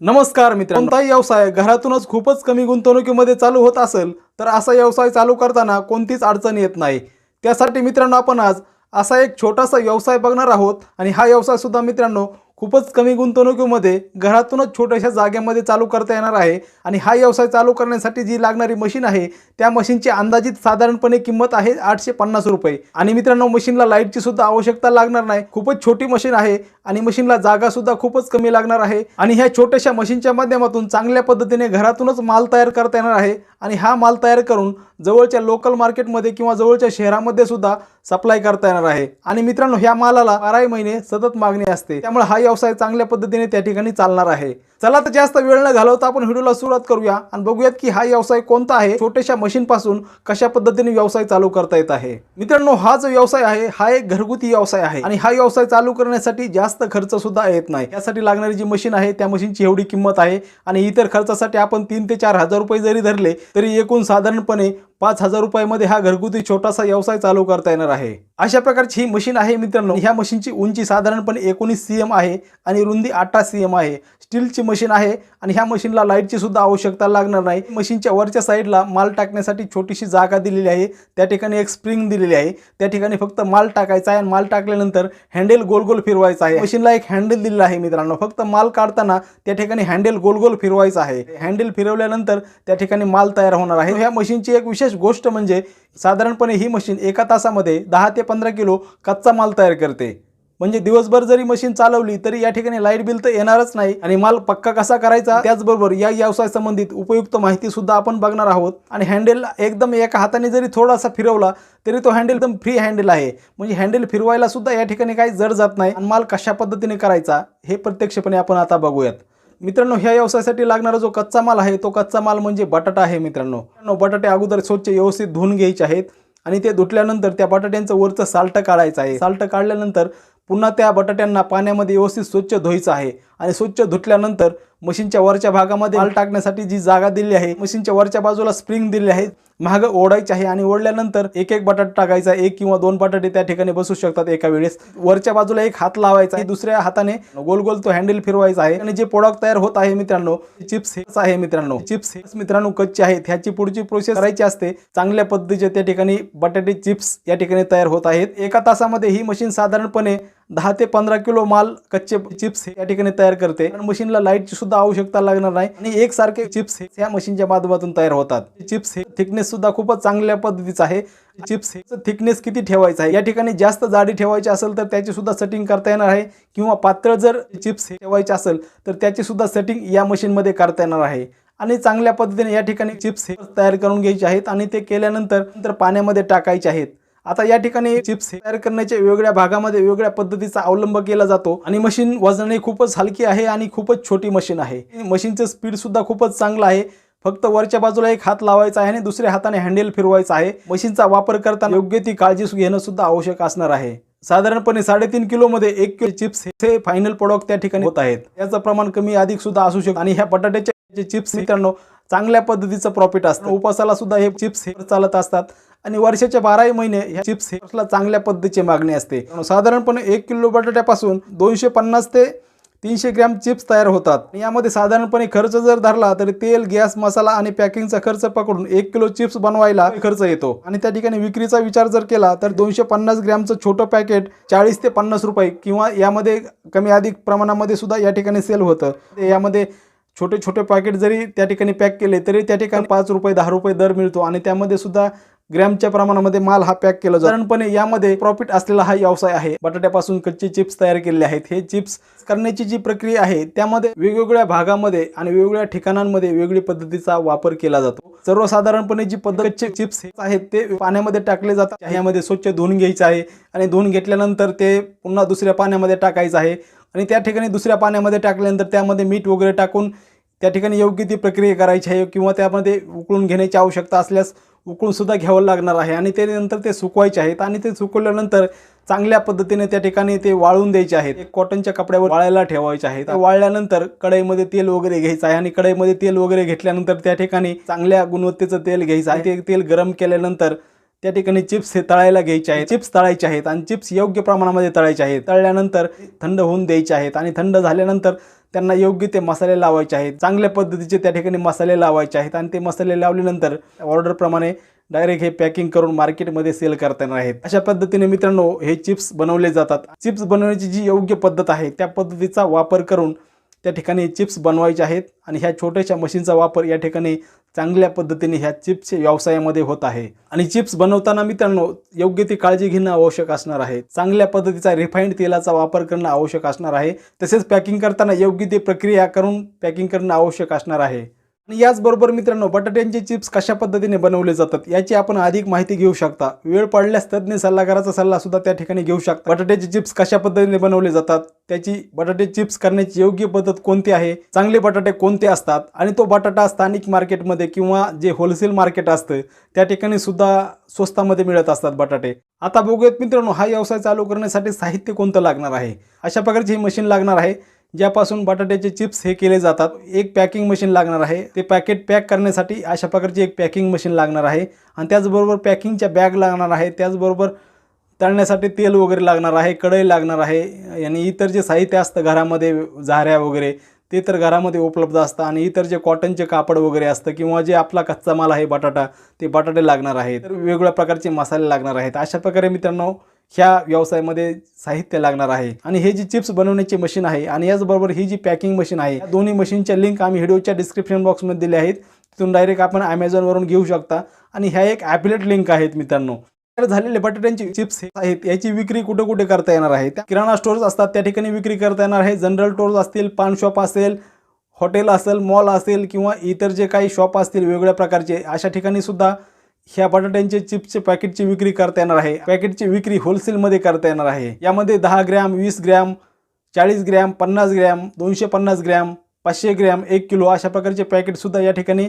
नमस्कार मित्र कोणताही व्यवसाय घरातूनच खूपच कमी गुंतवणुकीमध्ये चालू होत असेल तर असा व्यवसाय चालू करताना कोणतीच अडचण येत नाही. त्यासाठी मित्रांनो आपण आज असा एक छोटासा व्यवसाय बघणार आहोत आणि हा व्यवसाय सुद्धा मित्रांनो खूपच कमी गुंतवणुकीमध्ये घरातूनच छोट्याशा जागेमध्ये चालू करता येणार आहे. आणि हा व्यवसाय चालू करण्यासाठी जी लागणारी मशीन आहे त्या मशीनची अंदाजित साधारणपणे किंमत आहे आठशे पन्नास रुपये. आणि मित्रांनो मशीनला लाईटची सुद्धा आवश्यकता लागणार नाही. खूपच छोटी मशीन आहे आणि मशीनला जागा सुद्धा खूपच कमी लागणार आहे. आणि ह्या छोट्याशा मशीनच्या माध्यमातून चांगल्या पद्धतीने घरातूनच माल तयार करता येणार आहे. आणि हा माल तयार करून जवळच्या लोकल मार्केटमध्ये किंवा जवळच्या शहरामध्ये सुद्धा सप्लाय करता येणार आहे. आणि मित्रांनो ह्या मालाला बाराही महिने सतत मागणी असते. त्यामुळे हा व्यवसाय चांगल्या पद्धतीने त्या ठिकाणी चालणार आहे. चला तर जास्त वेळ न घालवता आपण व्हिडिओला सुरुवात करूया आणि बघूयात की हा व्यवसाय कोणता आहे छोट्याशा मशीन पासून कशा पद्धतीने व्यवसाय चालू करता येत आहे. मित्रांनो हा जो व्यवसाय आहे हा एक घरगुती व्यवसाय आहे. आणि हा व्यवसाय चालू करण्यासाठी जास्त खर्च सुद्धा येत नाही. यासाठी लागणारी जी मशीन आहे त्या मशीनची एवढी किंमत आहे आणि इतर खर्चासाठी आपण तीन ते चार हजार रुपये जरी धरले तरी एकूण साधारणपणे पाच हजार रुपयामध्ये हा घरगुती छोटासा व्यवसाय चालू करता येणार आहे. अशा प्रकारची ही मशीन आहे मित्रांनो. ह्या मशीनची उंची साधारणपणे एकोणीस सी एम आहे आणि रुंदी अठरा सी एम आहे. स्टीलची मशीन आहे आणि ह्या मशीनला लाईटची सुद्धा आवश्यकता लागणार नाही. मशीनच्या वरच्या साईडला माल टाकण्यासाठी छोटीशी जागा दिलेली आहे. त्या ठिकाणी एक स्प्रिंग दिलेली आहे. त्या ठिकाणी फक्त माल टाकायचा आहे आणि माल टाकल्यानंतर हँडेल गोल गोल फिरवायचा आहे. मशीनला एक हँडल दिलेला आहे मित्रांनो. फक्त माल काढताना त्या ठिकाणी हँडेल गोल गोल फिरवायचा आहे. हँडल फिरवल्यानंतर त्या ठिकाणी माल तयार होणार आहे. ह्या मशीनची एक विशेष गोष्ट म्हणजे साधारणपणे ही मशीन एका तासामध्ये दहा ते पंधरा किलो कच्चा माल तयार करते. म्हणजे दिवसभर जरी मशीन चालवली तरी या ठिकाणी लाइट बिल तर येणारच नाही आणि माल पक्का कसा करायचा त्याचबरोबर या व्यवसाय संबंधित उपयुक्त माहिती सुद्धा आपण बघणार आहोत. आणि हँडल एकदम एका हाताने जरी थोडासा फिरवला तरी तो हँडल एकदम फ्री हँडल आहे. म्हणजे हँडेल फिरवायला सुद्धा या ठिकाणी काही जड जात नाही. आणि माल कशा पद्धतीने करायचा हे प्रत्यक्षपणे आपण आता बघूयात. मित्रांनो ह्या व्यवसायासाठी लागणारा जो कच्चा माल आहे तो कच्चा माल म्हणजे बटाटा आहे मित्रांनो. बटाटे अगोदर स्वच्छ व्यवस्थित धुवून घ्यायचे आहेत आणि ते धुतल्यानंतर त्या बटाट्यांचं वरचं साल्ट काढायचं आहे. साल्ट काढल्यानंतर पुन्हा त्या बटाट्यांना पाण्यामध्ये व्यवस्थित स्वच्छ धुवायचं आहे आणि स्वच्छ धुतल्यानंतर मशीनच्या वरच्या भागामध्ये माल टाकण्यासाठी जी जागा दिली आहे मशीनच्या वरच्या बाजूला स्प्रिंग दिली आहे. महाग ओढायचे आहे आणि ओढल्यानंतर एक एक बटाटा टाकायचा एक किंवा दोन बटाटे त्या ठिकाणी बसू शकतात एका वेळेस. वरच्या बाजूला एक हात लावायचा आहे दुसऱ्या हाताने गोल गोल तो हँडल फिरवायचा आहे. आणि जे प्रोडक्ट तयार होत आहे मित्रांनो चिप्स हेच आहे मित्रांनो. चिप्स हेच मित्रांनो कच्चे आहेत ह्याची पुढची प्रोसेस करायची असते. चांगल्या पद्धतीचे त्या ठिकाणी बटाटे चिप्स या ठिकाणी तयार होत आहेत. एका तासामध्ये ही मशीन साधारणपणे दहा ते पंधरा किलो माल कच्चे चिप्स या ठिकाणी तयार करते. आणि मशीनला लाईटची सुद्धा आवश्यकता लागणार नाही. आणि एकसारखे चिप्स हे या मशीनच्या माध्यमातून तयार होतात. चिप्स हे थिकनेस सुद्धा खूपच चांगल्या पद्धतीचा आहे. चिप्स हे थिकनेस किती ठेवायचा आहे? या ठिकाणी जास्त जाडी ठेवायची असेल तर त्याची सुद्धा सेटिंग करता येणार आहे. किंवा पातळ जर चिप्स ठेवायचे असेल तर त्याची सुद्धा सेटिंग या मशीनमध्ये करता येणार आहे. आणि चांगल्या पद्धतीने या ठिकाणी चिप्स हे तयार करून घ्यायचे आहेत. आणि ते केल्यानंतर नंतर पाण्यामध्ये टाकायचे आहेत. आता या ठिकाणी चिप्स तयार करण्याच्या वेगवेगळ्या भागामध्ये वेगळ्या पद्धतीचा अवलंब केला जातो. आणि मशीन वजनाने खूपच हलकी आहे आणि खूपच छोटी मशीन आहे. मशीनचं स्पीड सुद्धा खूपच चांगलं आहे. फक्त वरच्या बाजूला एक हात लावायचा आहे आणि दुसऱ्या हाताने हँडल फिरवायचा आहे. मशीनचा वापर करताना योग्य ती काळजी घेणं सुद्धा आवश्यक असणार आहे. साधारणपणे साडेतीन किलो मध्ये एक किलो चिप्स हे फायनल प्रोडक्ट त्या ठिकाणी होत आहेत. याचं प्रमाण कमी अधिक सुद्धा असू शकतं. आणि ह्या बटाट्याच्या जे चिप्स मित्रांनो चांगल्या पद्धतीचं प्रॉफिट असतं. उपासाला सुद्धा हे चिप्स हे चालत असतात. आणि वर्षाच्या बाराही महिने ह्या चिप्स हेला चांगल्या पद्धतीची मागणी असते. साधारणपणे एक किलो बटाट्यापासून दोनशे पन्नास ते तीनशे ग्रॅम चिप्स तयार होतात. यामध्ये साधारणपणे खर्च जर धरला तर तेल गॅस मसाला आणि पॅकिंगचा खर्च पकडून एक किलो चिप्स बनवायला खर्च येतो. आणि त्या ठिकाणी विक्रीचा विचार जर केला तर दोनशे पन्नास ग्रॅमचं छोटं पॅकेट चाळीस ते पन्नास रुपये किंवा यामध्ये कमी अधिक प्रमाणामध्ये सुद्धा या ठिकाणी सेल होतं. यामध्ये छोटे छोटे पॅकेट जरी त्या ठिकाणी पॅक केले तरी त्या ठिकाणी पाच रुपये दहा रुपये दर मिळतो आणि त्यामध्ये सुद्धा ग्रॅमच्या प्रमाणामध्ये माल हा पॅक केला जातो. साधारणपणे यामध्ये प्रॉफिट असलेला हा व्यवसाय आहे. बटाट्यापासून कच्चे चिप्स तयार केलेले आहेत. हे चिप्स करण्याची जी प्रक्रिया आहे त्यामध्ये वेगवेगळ्या भागामध्ये आणि वेगवेगळ्या ठिकाणांमध्ये वेगळी पद्धतीचा वापर केला जातो. सर्वसाधारणपणे जी पद्धत कच्चे चिप्स आहेत ते पाण्यामध्ये टाकले जातात. यामध्ये स्वच्छ धुवून घ्यायचे आहे आणि धुवून घेतल्यानंतर ते पुन्हा दुसऱ्या पाण्यामध्ये टाकायचं आहे. आणि त्या ठिकाणी दुसऱ्या पाण्यामध्ये टाकल्यानंतर त्यामध्ये मीठ वगैरे टाकून त्या ठिकाणी योग्य ती प्रक्रिया करायची आहे किंवा त्यामध्ये उकळून घेण्याची आवश्यकता असल्यास उकळूनसुद्धा घ्यावं लागणार आहे. आणि त्यानंतर ते सुकवायचे आहेत आणि ते सुकवल्यानंतर चांगल्या पद्धतीने त्या ठिकाणी ते वाळून द्यायचे आहेत. एक कॉटनच्या कपड्यावर वाळायला ठेवायचे आहेत. वाळल्यानंतर कढईमध्ये तेल वगैरे घ्यायचं आहे आणि कढईमध्ये तेल वगैरे घेतल्यानंतर त्या ठिकाणी चांगल्या गुणवत्तेचं तेल घ्यायचं आहे. ते तेल गरम केल्यानंतर त्या ठिकाणी चिप्स हे तळायला घ्यायचे आहेत. चिप्स तळायचे आहेत आणि चिप्स योग्य प्रमाणामध्ये तळायचे आहेत. तळल्यानंतर थंड होऊन द्यायचे आहेत आणि थंड झाल्यानंतर त्यांना योग्य ते मसाले लावायचे आहेत. चांगल्या पद्धतीचे त्या ठिकाणी मसाले लावायचे आहेत आणि ते मसाले लावल्यानंतर ऑर्डरप्रमाणे डायरेक्ट हे पॅकिंग करून मार्केटमध्ये सेल करता येणार आहेत. अशा पद्धतीने मित्रांनो हे चिप्स बनवले जातात. चिप्स बनवण्याची जी योग्य पद्धत आहे त्या पद्धतीचा वापर करून त्या ठिकाणी चिप्स बनवायचे आहेत आणि ह्या छोट्याशा मशीनचा वापर या ठिकाणी चांगल्या पद्धतीने ह्या चिप्सच्या व्यवसायामध्ये होत आहे. आणि चिप्स बनवताना मित्रांनो योग्य ती काळजी घेणं आवश्यक असणार आहे. चांगल्या पद्धतीचा रिफाईंड तेलाचा वापर करणं आवश्यक असणार आहे. तसेच पॅकिंग करताना योग्य ती प्रक्रिया करून पॅकिंग करणं आवश्यक असणार आहे. आणि याचबरोबर मित्रांनो बटाट्यांचे चिप्स कशा पद्धतीने बनवले जातात याची आपण अधिक माहिती घेऊ शकता. वेळ पडल्यास तज्ज्ञ सल्लागाराचा सल्ला सुद्धा त्या ठिकाणी घेऊ शकता. बटाट्याचे चिप्स कशा पद्धतीने बनवले जातात? त्याची बटाटे चिप्स करण्याची योग्य पद्धत कोणती आहे? चांगले बटाटे कोणते असतात? आणि तो बटाटा स्थानिक मार्केटमध्ये किंवा जे होलसेल मार्केट असतं त्या ठिकाणी सुद्धा स्वस्तामध्ये मिळत असतात बटाटे. आता बघूयात मित्रांनो हा व्यवसाय चालू करण्यासाठी साहित्य कोणतं लागणार आहे? अशा प्रकारची ही मशीन लागणार आहे. ज्यापासून बटाट्याचे चिप्स हे केले जातात एक पॅकिंग मशीन लागणार आहे. ते पॅकेट पॅक करण्यासाठी अशा प्रकारची एक पॅकिंग मशीन लागणार आहे. आणि त्याचबरोबर पॅकिंगच्या बॅग लागणार आहे. त्याचबरोबर तळण्यासाठी तेल वगैरे लागणार आहे कढई लागणार आहे. आणि इतर जे साहित्य असतं घरामध्ये झाऱ्या वगैरे ते तर घरामध्ये उपलब्ध असतं. आणि इतर जे कॉटनचे कापड वगैरे असतं किंवा जे आपला कच्चा माल आहे बटाटा ते बटाटे लागणार आहेत. तर वेगवेगळ्या प्रकारचे मसाले लागणार आहेत. अशा प्रकारे मित्रांनो ह्या व्यवसायामध्ये साहित्य लागणार आहे. आणि हे जी चिप्स बनवण्याची मशीन आहे आणि याचबरोबर ही जी पॅकिंग मशीन आहे या दोन्ही मशीनच्या लिंक आम्ही व्हिडिओच्या डिस्क्रिप्शन बॉक्समध्ये दिल्या आहेत. तिथून डायरेक्ट आपण ॲमेझॉनवरून घेऊ शकता. आणि ह्या एक ॲपिलेट लिंक आहेत मित्रांनो. तर झालेले बटाट्यांचे चिप्स आहेत. याची विक्री कुठे कुठे करता येणार आहे? त्या किराणा स्टोर्स असतात त्या ठिकाणी विक्री करता येणार आहे. जनरल स्टोर्स असतील पान शॉप असेल हॉटेल असेल मॉल असेल किंवा इतर जे काही शॉप असतील वेगवेगळ्या प्रकारचे अशा ठिकाणी सुद्धा ह्या बटाट्यांचे चिप्सचे पॅकेटची विक्री करता येणार आहे. पॅकेटची विक्री होलसेलमध्ये करता येणार आहे. यामध्ये दहा ग्रॅम वीस ग्रॅम चाळीस ग्रॅम पन्नास ग्रॅम दोनशे पन्नास ग्रॅम पाचशे ग्रॅम एक किलो अशा प्रकारचे पॅकेटसुद्धा या ठिकाणी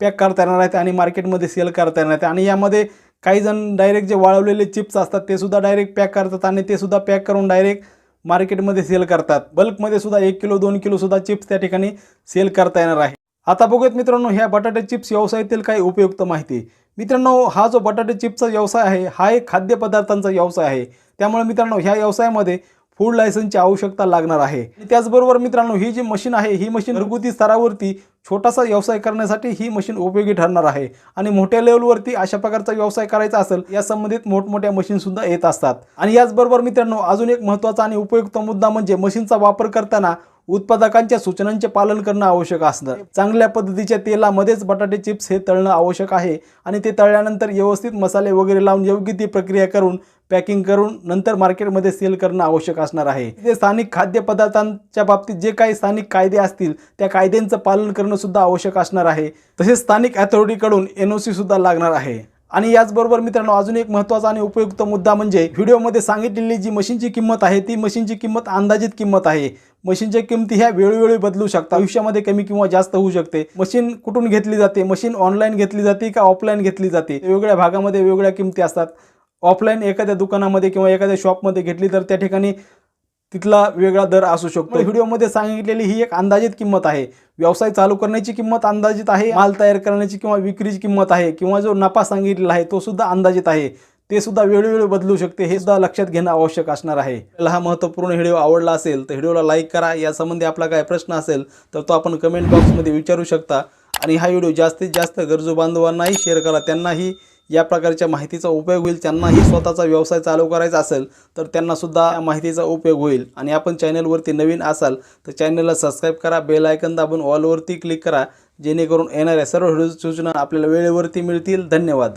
पॅक करता येणार आहेत आणि मार्केटमध्ये सेल करता येणार आहेत. आणि यामध्ये काही जण डायरेक्ट जे वाळवलेले चिप्स असतात ते सुद्धा डायरेक्ट पॅक करतात आणि ते सुद्धा पॅक करून डायरेक्ट मार्केटमध्ये सेल करतात. बल्कमध्ये सुद्धा एक किलो दोन किलोसुद्धा चिप्स त्या ठिकाणी सेल करता येणार आहे. आता बघूयात मित्रांनो ह्या बटाटे चिप्स व्यवसायातील काही उपयुक्त माहिती. मित्रांनो हा जो बटाटे चिप्सचा व्यवसाय आहे हा एक खाद्यपदार्थांचा व्यवसाय आहे. त्यामुळे मित्रांनो ह्या व्यवसायामध्ये फूड लायसन्सची आवश्यकता लागणार आहे. त्याचबरोबर मित्रांनो ही जी मशीन आहे ही मशीन घरगुती स्तरावरती छोटासा व्यवसाय करण्यासाठी ही मशीन उपयोगी ठरणार आहे. आणि मोठ्या लेवलवरती अशा प्रकारचा व्यवसाय करायचा असेल या संबंधित मोठमोठ्या मशीन सुद्धा येत असतात. आणि याचबरोबर मित्रांनो अजून एक महत्त्वाचा आणि उपयुक्त मुद्दा म्हणजे मशीनचा वापर करताना उत्पादकांच्या सूचनांचे पालन करणं आवश्यक असतं चांगल्या पद्धतीच्या तेलामध्येच बटाटे चिप्स हे तळणं आवश्यक आहे आणि ते तळल्यानंतर व्यवस्थित मसाले वगैरे लावून योग्य ती प्रक्रिया करून पॅकिंग करून नंतर मार्केटमध्ये सेल करणं आवश्यक असणार आहे. ते स्थानिक खाद्यपदार्थांच्या बाबतीत जे काही स्थानिक कायदे असतील त्या कायद्यांचं पालन करणं सुद्धा आवश्यक असणार आहे. तसेच स्थानिक अथॉरिटीकडून एन ओ सी सुद्धा लागणार आहे. आणि याचबरोबर मित्रांनो अजून एक महत्त्वाचा आणि उपयुक्त मुद्दा म्हणजे व्हिडिओमध्ये सांगितलेली जी मशीनची किंमत आहे ती मशीनची किंमत अंदाजित किंमत आहे. मशीनच्या किमती ह्या वेळोवेळी बदलू शकतात. आयुष्यामध्ये कमी किंवा जास्त होऊ शकते. मशीन कुठून घेतली जाते? मशीन ऑनलाईन घेतली जाते का ऑफलाईन घेतली जाते? वेगवेगळ्या भागामध्ये वेगवेगळ्या किमती असतात. ऑफलाईन एखाद्या दुकानामध्ये किंवा एखाद्या शॉपमध्ये घेतली तर त्या ठिकाणी तिथला वेगळा दर असू शकतो. म्हणजे व्हिडिओमध्ये सांगितलेली ही एक अंदाजित किंमत आहे. व्यवसाय चालू करण्याची किंमत अंदाजित आहे माल तयार करण्याची किंवा विक्रीची किंमत आहे किंवा जो नफा सांगितलेला आहे तो सुद्धा अंदाजित आहे. ते सुद्धा वेळोवेळी बदलू शकते हे सुद्धा लक्षात घेणं आवश्यक असणार आहे. आपल्याला हा महत्त्वपूर्ण व्हिडिओ आवडला असेल तर व्हिडिओला लाईक करा. यासंबंधी आपला काय प्रश्न असेल तर तो आपण कमेंट बॉक्समध्ये विचारू शकता. आणि हा व्हिडिओ जास्तीत जास्त गरजू बांधवांनाही शेअर करा. त्यांनाही या प्रकारच्या माहितीचा उपयोग होईल. त्यांनाही स्वतःचा व्यवसाय चालू करायचा असेल तर त्यांनासुद्धा या माहितीचा उपयोग होईल. आणि आपण चॅनलवरती नवीन असाल तर चॅनलला सबस्क्राईब करा बेल आयकन दाबून ऑलवरती क्लिक करा जेणेकरून येणाऱ्या सर्व व्हिडिओ सूचना आपल्याला वेळेवरती मिळतील. धन्यवाद.